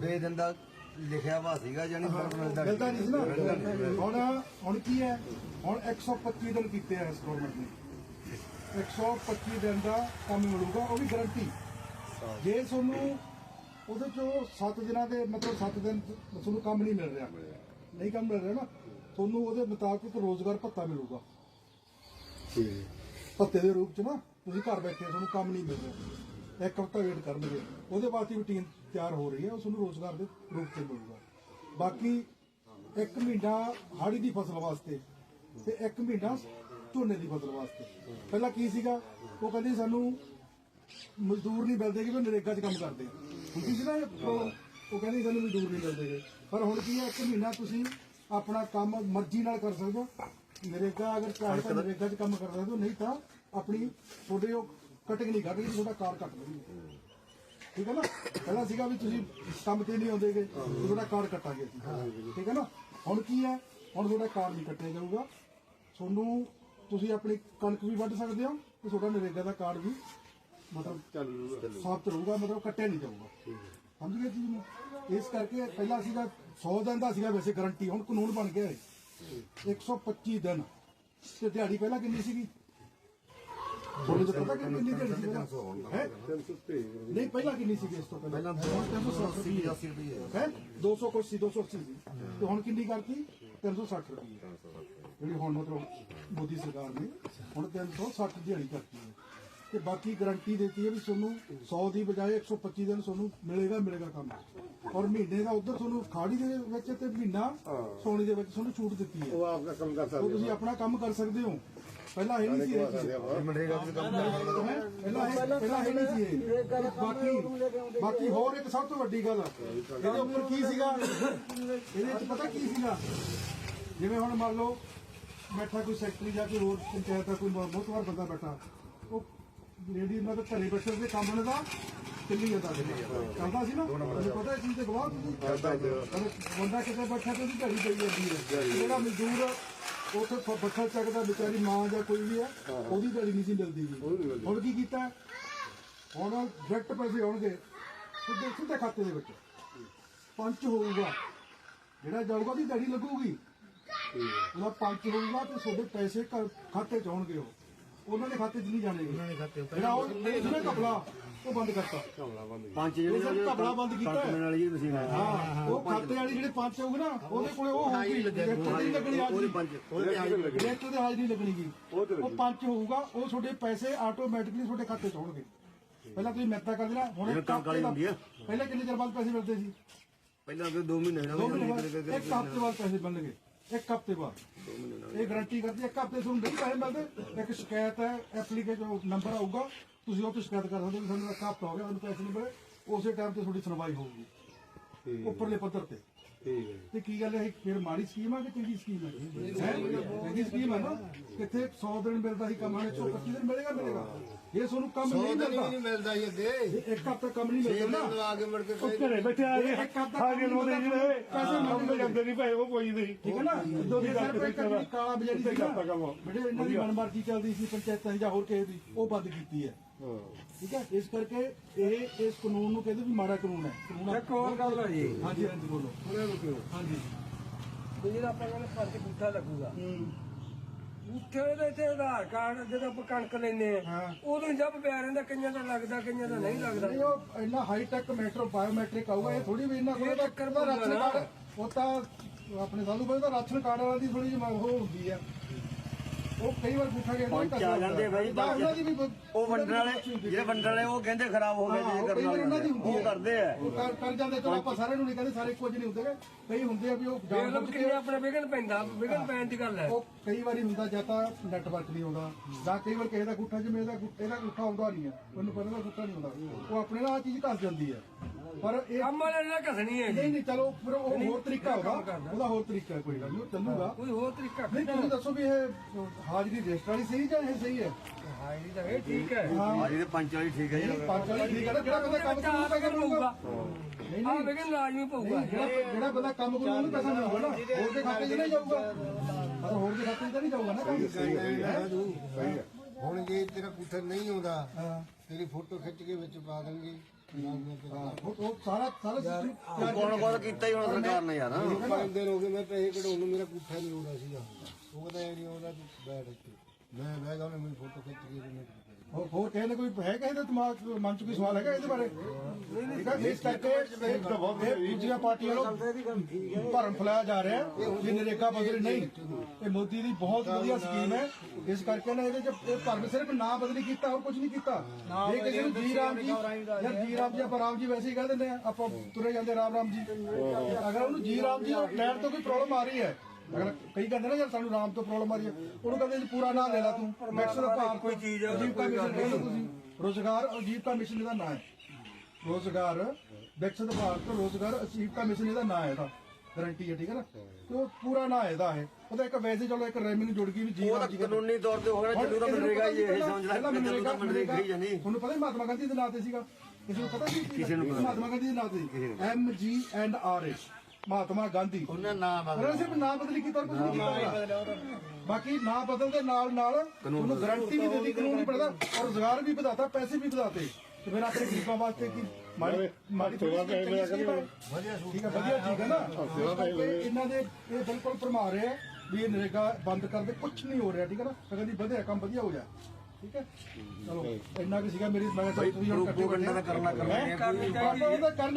90 ਦਿਨ ਦਾ ਲਿਖਿਆ ਵਾ ਸੀਗਾ ਜਾਨੀ ਪਰ ਮਿਲਦਾ ਮਿਲਦਾ ਨਹੀਂ ਸੀ। ਨਾ। ਮਿਲਦਾ ਨਹੀਂ। ਹੁਣ ਹੁਣ ਕੀ ਹੈ? ਹੁਣ 125 ਦਿਨ ਕੀਤੇ ਆ ਇਸ ਗਵਰਨਮੈਂਟ ਨੇ। 125 ਦਿਨ ਦਾ ਕੰਮ ਮਿਲੂਗਾ ਉਹ ਵੀ ਗਾਰੰਟੀ ਜੇ ਤੁਹਾਨੂੰ ਉਹਦੇ ਚੋਂ 7 ਦਿਨਾਂ ਦੇ ਮਤਲਬ 7 ਦਿਨ ਤੁਹਾਨੂੰ ਕੰਮ ਨਹੀਂ ਮਿਲ ਰਿਹਾ ਨਹੀਂ ਕੰਮ ਮਿਲ ਰਿਹਾ ਨਾ ਤੁਹਾਨੂੰ ਉਹਦੇ ਮੁਤਾਬਕ ਰੋਜ਼ਗਾਰ ਭੱਤਾ ਮਿਲੂਗਾ। ਭੱਤੇ ਦੇ ਰੂਪ ਚ ਨਾ ਤੁਸੀਂ ਘਰ ਬੈਠੇ ਹੋ, ਤੁਹਾਨੂੰ ਕੰਮ ਨਹੀਂ ਮਿਲ ਰਿਹਾ। ਇੱਕ ਹਫ਼ਤਾ ਵੇਟ ਕਰਨਗੇ। ਉਹਦੇ ਵਾਸਤੇ ਵੀ ਟੀਮ ਤਿਆਰ ਹੋ ਰਹੀ ਹੈ ਉਹ ਤੁਹਾਨੂੰ ਰੋਜ਼ਗਾਰ ਦੇ ਰੂਪ ਚ ਮਿਲੂਗਾ। ਬਾਕੀ ਇੱਕ ਮਹੀਨਾ ਹਾੜੀ ਦੀ ਫਸਲ ਵਾਸਤੇ ਤੇ ਇੱਕ ਮਹੀਨਾ ਝੋਨੇ ਦੀ ਫਸਲ ਵਾਸਤੇ। ਪਹਿਲਾਂ ਕੀ ਸੀਗਾ? ਉਹ ਕਹਿੰਦੇ ਸਾਨੂੰ ਮਜ਼ਦੂਰ ਨਹੀਂ ਮਿਲਦੇ ਕਿ ਵੀ ਨਰੇਗਾ 'ਚ ਕੰਮ ਕਰਦੇ। ਹੁੰਦੀ ਸੀ ਨਾ ਇਹ ਉਹ ਉਹ ਕਹਿੰਦੇ ਸਾਨੂੰ ਮਜ਼ਦੂਰ ਨਹੀਂ ਮਿਲਦੇ ਗੇ। ਪਰ ਹੁਣ ਕੀ ਹੈ, ਇੱਕ ਮਹੀਨਾ ਤੁਸੀਂ ਆਪਣਾ ਕੰਮ ਮਰਜ਼ੀ ਨਾਲ ਕਰ ਸਕਦੇ ਹੋ। ਨਰੇਗਾ ਅਗਰ ਚਾਹੇ ਤਾਂ ਨਰੇਗਾ 'ਚ ਕੰਮ ਕਰ ਸਕਦੇ ਹੋ, ਨਹੀਂ ਤਾਂ ਆਪਣੀ ਤੁਹਾਡੇ ਉਹ ਕਟਿੰਗ ਨਹੀਂ ਕਰਨਗੇ ਤੁਹਾਡਾ ਕਾਰ ਕੱਟ ਦੇਣਗੇ ਠੀਕ ਹੈ ਨਾ? ਪਹਿਲਾਂ ਸੀਗਾ ਵੀ ਤੁਸੀਂ ਕੰਮ ਤੇ ਨਹੀਂ ਆਉਂਦੇਗੇ ਤੁਹਾਡਾ ਕਾਰ ਕੱਟਾਂਗੇ ਅਸੀਂ। ਠੀਕ ਹੈ ਨਾ? ਹੁਣ ਕੀ ਹੈ? ਹੁਣ ਤੁਹਾਡਾ ਕਾਰ ਨਹੀਂ ਕੱਟਿਆ ਜਾਊਗਾ। ਤੁਹਾਨੂੰ ਤੁਸੀਂ ਆਪਣੀ ਕਣਕ ਵੀ ਵੱਢ ਸਕਦੇ ਹੋ ਤੇ ਤੁਹਾਡਾ ਨਰੇਗਾ ਦਾ ਕਾਰਡ ਵੀ ਮਤਲਬ ਚੱਲ ਸਾਫਤ ਰਹੂਗਾ ਮਤਲਬ ਕੱਟਿਆ ਨਹੀਂ ਜਾਊਗਾ। ਸਮਝ ਗਏ ਜੀ ਇਸ ਕਰਕੇ ਪਹਿਲਾਂ ਸੀਗਾ 100 ਦਿਨ ਦਾ ਸੀਗਾ ਵੈਸੇ ਗਾਰੰਟੀ ਹੁਣ ਕਾਨੂੰਨ ਬਣ ਗਿਆ ਹੈ 125 ਦਿਨ। ਤੇ ਦਿਹਾੜੀ ਪਹਿਲਾਂ ਕਿੰਨੀ ਸੀਗੀ? ਤੁਹਾਨੂੰ ਤਾਂ ਪਤਾ ਕਿ ਕਿੰਨੀ ਦਿਹਾੜੀ ਸੀ ਪਹਿਲਾਂ ਹੈ? ਨਹੀਂ ਪਹਿਲਾਂ ਕਿੰਨੀ ਸੀਗੀ ਇਸ ਤੋਂ ਪਹਿਲਾਂ? ਪਹਿਲਾਂ 280 80 ਰੁਪਏ ਹੈ? 280 280 ਸੀ ਤੇ ਹੁਣ ਕਿੰਨੀ ਕਰਤੀ 360 ਰੁਪਏ। ਜਿਹੜੀ ਹੁਣ ਮਤਲਬ ਮੋਦੀ ਸਰਕਾਰ ਨੇ ਹੁਣ 360 ਦਿਹਾੜੀ ਕਰਤੀ ਹੈ। ਤੇ ਬਾਕੀ ਗਾਰੰਟੀ ਦਿੱਤੀ ਹੈ ਵੀ ਤੁਹਾਨੂੰ 100 ਦੀ ਬਜਾਏ 125 ਦਿਨ ਤੁਹਾਨੂੰ ਮਿਲੇਗਾ ਮਿਲੇਗਾ ਕੰਮ। ਔਰ ਮਹੀਨੇ ਦਾ ਉਧਰ ਤੁਹਾਨੂੰ ਖਾੜੀ ਦੇ ਵਿੱਚ ਤੇ ਮਹੀਨਾ ਸੋਨੇ ਦੇ ਵਿੱਚ ਤੁਹਾਨੂੰ ਛੂਟ ਦਿੱਤੀ ਹੈ। ਉਹ ਆਪਣਾ ਕੰਮ ਕਰ ਉਹ ਸਕਦੇ ਤੁਸੀਂ ਆਪਣਾ ਕੰਮ ਕਰ ਸਕਦੇ ਹੋ। ਪਹਿਲਾਂ ਇਹ ਨਹੀਂ ਸੀ ਇਹ ਚੀਜ਼ ਮਨਰੇਗਾ ਦੇ ਕੰਮ ਕਰਦਾ ਹੈਂ? ਪਹਿਲਾਂ ਇਹ ਪਹਿਲਾਂ ਇਹ ਨਹੀਂ ਸੀ ਇਹ। ਬਾਕੀ ਬਾਕੀ ਹੋਰ ਇੱਕ ਸਭ ਤੋਂ ਵੱਡੀ ਗੱਲ ਇਹਦੇ ਉੱਪਰ ਕੀ ਸੀਗਾ? ਇਹਦੇ ਵਿੱਚ ਪਤਾ ਕੀ ਸੀਗਾ? ਜਿਵੇਂ ਹੁਣ ਮੰਨ ਲਓ ਬੈਠਾ ਕੋਈ ਸੈਕਟਰੀ ਜਾਂ ਕੋਈ ਹੋਰ ਪੰਚਾਇਤ ਦਾ ਕੋਈ ਮੋਤਵਾਰ ਬੰਦਾ ਬੈਠਾ ਉਹ ਲੇਡੀ ਨਾਲ ਤਾਂ ਘਰੇ ਬੈਠੇ ਦੇ ਕੰਮ ਨੇ ਦਾ ਕਿੰਨੀ ਜਾਂਦਾ ਸੀ ਚੱਲਦਾ ਸੀ ਨਾ? ਤੁਹਾਨੂੰ ਪਤਾ ਇਸ ਚੀਜ਼ ਦੇ ਗਵਾਹ ਤੁਸੀਂ ਅਰੇ ਬੰਦਾ ਕਿਤੇ ਬੈਠਾ ਤੇ ਉਹਦੀ ਘੜੀ ਪਈ ਜਾਂਦੀ ਹੈ ਜਿਹੜਾ ਮਜ਼ਦੂਰ ਉੱਥੇ ਚੱਕਦਾ ਵਿਚਾਰੀ ਮਾਂ ਜਾਂ ਕੋਈ ਵੀ ਹੈ। ਉਹਦੀ ਘੜੀ ਨਹੀਂ ਸੀ ਮਿਲਦੀ ਜੀ। ਹੁਣ ਕੀ ਕੀਤਾ? ਹੁਣ ਡਾਇਰੈਕਟ ਪੈਸੇ ਆਉਣਗੇ। ਸਿੱਧੇ ਸਿੱਧੇ ਖਾਤੇ ਦੇ ਵਿੱਚ। ਪੰਚ ਹੋਊਗਾ। ਜਿਹੜਾ ਜਾਊਗਾ ਉਹਦੀ ਦਿਹਾੜੀ ਲੱਗੂਗੀ। ਉਹਦਾ ਪੰਚ ਹੋਊਗਾ ਤੇ ਤੁਹਾਡੇ ਪੈਸੇ ਖਾਤੇ ਚ ਆਉਣਗੇ ਉਹ। ਉਹਨਾਂ ਦੇ ਖਾਤੇ 'ਚ ਨਹੀਂ ਜਾਣਗੇ ਉਹਨਾਂ ਦੇ ਖਾਤੇ ਜਿਹੜਾ ਉਹ ਜਿਹਨੇ ਕਪੜਾ ਉਹ ਬੰਦ ਕਰਤਾ। ਪੰਜ ਜਿਹੜੇ ਸਭ ਘਪਲਾ ਬੰਦ ਕੀਤਾ। ਮਿਲਣ ਵਾਲੀ ਜਿਹੜੀ ਮਸ਼ੀਨ ਹੈ ਉਹ ਖਾਤੇ ਵਾਲੀ ਜਿਹੜੇ ਪੰਚ ਹੋਊਗੇ ਨਾ ਉਹਦੇ ਕੋਲੇ ਉਹ ਹੋਊਗੀ। ਜਿਹੜੀ ਨਹੀਂ ਲੱਗਣੀ ਉਹਦੇ ਹਾਜ਼ਰੀ ਪੰਜ ਉਹਦੇ ਹਾਜ਼ਰੀ ਲੱਗਣੀ। ਉਹ ਪੰਚ ਹੋਊਗਾ ਉਹ ਤੁਹਾਡੇ ਪੈਸੇ ਆਟੋਮੈਟਿਕਲੀ ਤੁਹਾਡੇ ਖਾਤੇ 'ਚ ਆਉਣਗੇ ਪਹਿਲਾਂ ਤੁਸੀਂ ਮਿਹਨਤਾਂ ਕਰਦੇ ਨਾ ਹੁਣ ਕਣਕ ਵਾਲੀ ਹੁੰਦੀ ਆ। ਪਹਿਲਾਂ ਕਿੰਨੇ ਚਿਰ ਬਾਅਦ ਪੈਸੇ ਮਿਲਦੇ ਸੀ? ਪਹਿਲਾਂ ਕਿ 2 ਮਹੀਨੇ ਦੋ ਮਹੀਨੇ ਬਾਅਦ ਇੱਕ ਹਫ਼ਤੇ ਬਾਅਦ ਪੈਸੇ ਮਿਲਣਗੇ ਇੱਕ ਹਫ਼ਤੇ ਬਾਅਦ। ਇਹ ਗਾਰੰਟੀ ਕਰਦੀ ਇੱਕ ਹਫ਼ਤੇ ਤੁਹਾਨੂੰ ਨਹੀਂ ਪੈਸੇ ਮਿਲਦੇ ਇੱਕ ਸ਼ਿਕਾਇਤ ਹੈ ਐਪਲੀਕੇਸ਼ਨ ਨੰਬਰ ਆਊਗਾ ਤੁਸੀਂ ਉਹ ਤੋਂ ਸ਼ਿਕਾਇਤ ਕਰ ਸਕਦੇ ਹੋ ਸਾਨੂੰ ਇੱਕ ਹਫ਼ਤਾ ਹੋ ਗਿਆ ਮੈਨੂੰ ਪੈਸੇ ਨਹੀਂ ਮਿਲੇ ਉਸੇ ਟਾਈਮ ਤੇ ਤੁਹਾਡੀ ਸੁਣਵਾਈ ਹੋਊਗੀ ਉੱਪਰਲੇ ਪੱਧਰ ਤੇ। ਤੇ ਕੀ ਗੱਲ ਹੈ ਇਹ ਫਿਰ ਮਾੜੀ ਸਕੀਮ ਆ ਕਿ ਚੰਗੀ ਸਕੀਮ ਹੈ ਹੈ? ਚੰਗੀ ਸਕੀਮ ਹੈ ਨਾ ਕਿੱਥੇ 100 ਦਿਨ ਮਿਲਦਾ ਸੀ ਕੰਮ ਵਾਲੇ 125 ਦਿਨ ਮਿਲੇਗਾ ਮਿਲੇਗਾ। ਇਹ ਤੁਹਾਨੂੰ ਕੰਮ ਨਹੀਂ ਮਿਲਦਾ। ਮਿਲਦਾ ਹੀ ਅੱਗੇ। ਇਹ ਇੱਕ ਹਫ਼ਤਾ ਕੰਮ ਨਹੀਂ ਮਿਲਦਾ। ਨਾ ਆ ਕੇ ਮੁੜ ਕੇ ਘਰੇ ਬੈਠੇ ਆ ਗਏ ਆ ਗਏ ਲੋਦੇ ਜਿਹੜੇ ਪੈਸੇ ਮੰਗਦੇ ਜਾਂਦੇ ਨਹੀਂ ਭਾਈ ਉਹ ਕੋਈ ਨਹੀਂ। ਠੀਕ ਹੈ ਨਾ? ਦੋ ਦੀ ਸਰ ਕੋਈ ਕੰਨੀ ਕਾਲਾ ਬਜਾਰੀ ਸੀ ਕਰਤਾ ਕੰਮ। ਜਿਹੜੇ ਇਹਨਾਂ ਦੀ ਮਨਮਰਜ਼ੀ ਚੱਲਦੀ ਸੀ ਪੰਚਾਇਤਾਂ ਦੀ ਜਾਂ ਹੋਰ ਕਿਸੇ ਦੀ ਉਹ ਬੰਦ ਕੀਤੀ ਹੈ। ਠੀਕ ਹੈ? ਇਸ ਕਰਕੇ ਇਹ ਇਸ ਕਾਨੂੰਨ ਨੂੰ ਕਹਿੰਦੇ ਵੀ ਮਾੜਾ ਕਾਨੂੰਨ ਹੈ। ਕਾਨੂੰਨ ਇੱਕ ਹੋਰ ਗੱਲ ਹੈ ਜੀ। ਹਾਂਜੀ ਹਾਂਜੀ ਬੋਲੋ। ਹਾਂਜੀ। ਵੀ ਜਿਹੜਾ ਆਪਾਂ ਕਹਿੰਦੇ ਪੰਜ ਬੂਠਾ ਲੱਗੂਗਾ। ਦੇ ਤੇ ਆਧਾਰ ਕਾਰਡ ਜਦੋਂ ਆਪਾਂ ਕਣਕ ਲੈਨੇ ਆ ਹਾਂ। ਉਦੋਂ ਜਦ ਪਿਆ ਰਹਿੰਦਾ ਕਈਆਂ ਦਾ ਲੱਗਦਾ ਕਈਆਂ ਦਾ ਨਹੀਂ ਲੱਗਦਾ। ਨਹੀਂ ਉਹ ਇੰਨਾ ਹਾਈ ਟੈਕ ਮੈਟਰੋ ਬਾਇਓਮੈਟ੍ਰਿਕ ਆਊਗਾ ਇਹ ਥੋੜੀ ਵੀ ਕੋਲ ਤਾਂ ਚੱਕਰ ਰਾਸ਼ਨ ਕਾਰਡ ਉਹ ਤਾਂ ਆਪਣੇ ਸਾਧੂ ਬਾਈ ਦਾ ਰਾਸ਼ਨ ਕਾਰਡ ਵਾਲੀ ਥੋੜੀ ਜਿਹੀ ਮੰਗ ਉਹ ਹੁੰਦੀ ਆ। ਉਹ ਕਈ ਵਾਰ ਪੁੱਛਾ ਗਿਆ ਪੰਜ ਆ ਜਾਂਦੇ ਬਾਈ, ਉਹਨਾਂ ਦੀ ਵੀ ਬ- ਉਹ ਵੰਡਣ ਵਾਲੇ ਜਿਹੜੇ ਵੰਡਣ ਵਾਲੇ ਉਹ ਕਹਿੰਦੇ ਖਰਾਬ ਹੋ ਗਏ ਹਾਂ, ਜੇ ਉਹ ਕਰਨ ਕਈ ਵਾਰ ਵਾਲੇ ਉਹਨਾਂ ਦੀ ਹੁੰਦੀ। ਉਹ ਕਰਦੇ ਆ। ਉਹ ਕਰ ਕਰ ਜਾਂਦੇ ਚਲੋ ਆਪਾਂ ਸਾਰਿਆਂ ਨੂੰ ਨਹੀਂ ਕਹਿੰਦੇ ਸਾਰੇ ਕੁਝ ਨਹੀਂ ਹੁੰਦੇ। ਗੇ। ਕਈ ਹੁੰਦੇ ਆ ਵੀ ਉਹ ਦੇਖ ਜਾਣ ਲਓ ਬੁੱਝ ਕਿੰਨੇ ਕੇ ਆਪਣੇ ਵਿਗਨ ਪੈਂਦਾ ਵਿਗਨ ਪੈਣ ਦੀ ਗੱਲ ਹੈ। ਉਹ ਕਈ ਵਾਰੀ ਹੁੰਦਾ ਜਾਂ ਤਾਂ ਨੈਟਵਰਕ ਨਹੀਂ ਆਉਂਦਾ ਜਾਂ ਕਈ ਵਾਰ ਕਿਸੇ ਦਾ ਗੁੱਠਾ ਜਿਵੇਂ ਇਹਦਾ ਗੁੱਠਾ ਇਹਦਾ ਗੁੱਠਾ ਆਉਂਦਾ ਨਹੀਂ ਹੈ। ਉਹਨੂੰ ਪਤਾ ਦਾ ਗੁੱਠਾ ਨਹੀਂ ਆਉਂਦਾ ਉਹ ਆਪਣੇ ਨਾਲ ਆ ਚੀਜ਼ ਘਸ ਜਾਂਦੀ ਹੈ। ਪਰ ਇਹ ਕੰਮ ਵਾਲੇ ਨਾਲ ਘਸਣੀ ਹੈ ਨਹੀਂ ਨਹੀਂ ਚਲੋ ਫਿਰ ਉਹ ਹੋਰ ਤਰੀਕਾ ਹੋਗਾ। ਉਹਦਾ ਹੋਰ ਤਰੀਕਾ ਹੈ, ਕੋਈ ਗੱਲ ਨਹੀਂ ਉਹ ਚੱਲੂਗਾ। ਕੋਈ ਹੋਰ ਤਰੀਕਾ ਨਹੀਂ ਤੁਸੀਂ ਦੱਸੋ ਵੀ ਇਹ ਹਾਜ਼ਰੀ ਰਜਿਸਟਰ ਵਾਲੀ ਸਹੀ ਜਾਂ ਇਹ ਸਹੀ ਹੈ? ਹਾਂ ਜੀ ਤਾਂ ਇਹ ਠੀਕ ਹੈ। ਹਾਂ। ਆ ਜਿਹੜੇ ਪੰਜ ਵਾਲੀ ਠੀਕ ਹੈ ਜੀ। ਪੰਜ ਵਾਲੀ ਠੀਕ ਹੈ ਨਾ ਜਿਹੜਾ ਬੰਦਾ ਕੰਮ ਕਰੂਗਾ ਨਹੀਂ ਆ ਨਹੀਂ। ਵਿਗਨ ਲਾਜ਼ਮੀ ਪਊਗਾ। ਜਿਹੜਾ ਜਿਹੜਾ ਬੰਦਾ ਕੰਮ ਕਰੂਗਾ ਉਹਨੂੰ ਪੈਸਾ ਮਿਲੂਗਾ ਨਾ। ਹੋਰ ਦੇ ਖਾਤੇ 'ਚ ਨਹੀਂ ਜਾਊਗਾ। ਪਰ ਹੋਰ ਦੇ ਖਾਤੇ 'ਚ ਤਾਂ ਨਹੀਂ ਜਾਊਗਾ ਨਾ ਕੰਮ। ਹੁਣ ਜੇ ਤੇਰਾ ਪੁੱਤਰ ਨਹੀਂ ਆਉਂਦਾ ਹਾਂ। ਤੇਰੀ ਫੋਟੋ ਖਿੱਚ ਕੇ ਵਿੱਚ ਪਾ ਦੇਣਗੇ। ਹਾਂ, ਉਹ ਉਹ ਸਾਰਾ ਸਾਰਾ ਸਿਸਟਮ ਕੋਣ ਕੋਣ ਕੀਤਾ ਹੀ ਹੁਣ ਸਰਕਾਰ ਨੇ ਯਾਰ। ਪੰਜ ਦਿਨ ਹੋ ਗਏ ਮੈਂ ਪੈਸੇ ਕਢਾਉਣ ਨੂੰ ਮੇਰਾ ਪੁੱਠਾ ਨਹੀਂ ਹੋ ਰਿਹਾ ਸੀਗਾ। ਉਹ ਕਹਿੰਦਾ ਇਹ ਨਹੀਂ ਉਹਦਾ ਤੂੰ ਬੈਠ ਇੱਥੇ। ਮੈਂ ਬਹਿ ਗਿਆ ਉਹਨੇ ਮੇਰੀ ਫੋਟੋ ਖਿੱਚ ਕੇ ਉਹਨੇ ਹੋਰ ਹੋਰ ਕਿਸੇ ਨੇ ਕੋਈ ਹੈ ਕਿਸੇ ਦੇ ਦਿਮਾਗ 'ਚ, ਮਨ ਚ ਕੋਈ ਸਵਾਲ ਹੈਗਾ ਇਹਦੇ ਬਾਰੇ? ਠੀਕ ਹੈ ਇਸ ਕਰਕੇ ਇਹ ਇਹ ਦੂਜੀਆਂ ਪਾਰਟੀਆਂ ਨੂੰ ਭਰਮ ਫੈਲਾਇਆ ਜਾ ਰਿਹਾ ਹੈ ਨਰੇਗਾ ਬਦਲੀ ਨਹੀਂ। ਇਹ ਮੋਦੀ ਦੀ ਬਹੁਤ ਵਧੀਆ ਸਕੀਮ ਹੈ। ਇਸ ਕਰਕੇ ਨਾ ਇਹਦੇ ਚ ਇਹ ਭਰਮ ਸਿਰਫ ਨਾਂ ਬਦਲੀ ਕੀਤਾ ਹੋਰ ਕੁਝ ਨਹੀਂ ਕੀਤਾ। ਇਹ ਕਿਸੇ ਨੂੰ ਜੀ ਰਾਮ ਜੀ ਜਾਂ ਜੀ ਰਾਮ ਜੀ ਆਪਾਂ ਰਾਮ ਜੀ ਵੈਸੇ ਹੀ ਕਹਿ ਦਿੰਦੇ ਆ ਆਪਾਂ ਤੁਰੇ ਜਾਂਦੇ ਰਾਮ ਰਾਮ ਜੀ। ਅਗਰ ਉਹਨੂੰ ਜੀ ਰਾਮ ਜੀ ਲੈਣ ਤੋਂ ਕੋਈ ਪ੍ਰੋਬਲਮ ਆ ਰਹੀ ਹੈ ਅਗਰ ਕਈ ਕਹਿੰਦੇ ਨਾ ਯਾਰ ਸਾਨੂੰ ਰਾਮ ਤੋਂ ਪ੍ਰੋਬਲਮ ਆ ਰਹੀ ਹੈ। ਉਹਨੂੰ ਕਹਿੰਦੇ ਜੀ ਪੂਰਾ ਨਾਂ ਲੈ ਲਾ ਤੂੰ। ਮੈਕਸਰ ਭਾਰ ਕੋਈ ਚੀਜ਼ ਹੈ ਅਜੀਬਕਾ ਮਿਸ਼ਨ ਕਹਿੰਦੇ ਤੁਸੀਂ ਰੋਜ਼ਗਾਰ ਅਜੀਬਕਾ ਮਿਸ਼ਨ ਇਹਦਾ ਨਾਂ ਹੈ। ਰੋਜ਼ਗਾਰ ਵਿਕਸਿਤ ਭਾਰਤ ਰੋਜ਼ਗਾਰ ਅਜੀਬਕਾ ਮਿਸ਼ਨ ਇਹਦਾ ਨਾਂ ਹੈ ਇਹਦਾ। ਗਾਰੰਟੀ ਹੈ ਠੀਕ ਹੈ ਨਾ? ਤੇ ਉਹ ਪੂਰਾ ਨਾਂ ਹੈ ਇਹਦਾ ਹੈ। ਉਹਦਾ ਇੱਕ ਵੈਸੇ ਚਲੋ ਇੱਕ ਰੈਵਨਿਊ ਜੁੜ ਗਈ ਵੀ ਜੀ ਉਹ ਤਾਂ ਕਾਨੂੰਨੀ ਤੌਰ ਤੇ ਹੋ ਗਿਆ ਜਦੋਂ ਮਨਰੇਗਾ ਹੀ ਇਹ ਸਮਝਦਾ ਜਦੋਂ ਮਨਰੇਗਾ ਹੀ ਜਾਨੀ। ਤੁਹਾਨੂੰ ਪਤਾ ਹੀ ਮਹਾਤਮਾ ਗਾਂਧੀ ਦੇ ਨਾਂ ਤੇ ਸੀਗਾ? ਕਿਸੇ ਨੂੰ ਪਤਾ ਸੀ? ਕਿਸੇ ਨੂੰ ਮਹਾਤਮਾ ਗਾਂਧੀ ਦੇ ਨਾਂ ਤੇ M G and R A Mahatma Gandhi. ਉਹਨਾਂ ਨਾਮ ਉਹਨਾਂ ਨੇ ਸਿਰਫ ਨਾਮ ਬਦਲੀ ਕੀਤਾ ਕੁਝ ਨਹੀਂ ਕੀਤਾ। ਬਾਕੀ ਨਾਂ ਬਦਲ ਦੇ ਨਾਲ ਨਾਲ ਉਹਨੂੰ ਗਾਰੰਟੀ ਵੀ ਦਿੱਤੀ ਕਾਨੂੰਨ ਵੀ ਪੜਦਾ ਔਰ ਰੋਜ਼ਗਾਰ ਵੀ ਵਧਾਤਾ ਪੈਸੇ ਵੀ ਵਧਾਤੇ। ਤੇ ਫਿਰ ਆਪਣੇ ਗਰੀਬਾਂ ਵਾਸਤੇ ਕੀ ਮਾੜੀ ਮਾੜੀ ਥੋੜੀ ਵਧੀਆ ਠੀਕ ਹੈ ਵਧੀਆ ਠੀਕ ਹੈ ਨਾ? ਇਹਨਾਂ ਦੇ ਇਹ ਬਿਲਕੁਲ ਭਰਮਾ ਰਹੇ ਆ ਵੀ ਇਹ ਨਰੇਗਾ ਬੰਦ ਕਰ ਦੇ ਕੁਝ ਨਹੀਂ ਹੋ ਰਿਹਾ ਠੀਕ ਹੈ ਨਾ? ਅਗਰ ਦੀ ਵਧਿਆ ਕੰਮ ਵਧੀਆ ਹੋ ਜਾ ਠੀਕ ਹੈ? ਚਲੋ ਇੰਨਾ ਕਿ ਸੀਗਾ ਮੇਰੀ ਮੈਂ ਚੱਲ ਤੁਸੀਂ ਹੁਣ ਇਕੱਠੇ ਤਾਂ ਕਰਨਾ ਕਰਨਾ ਕਰਨਾ ਕਰਨਾ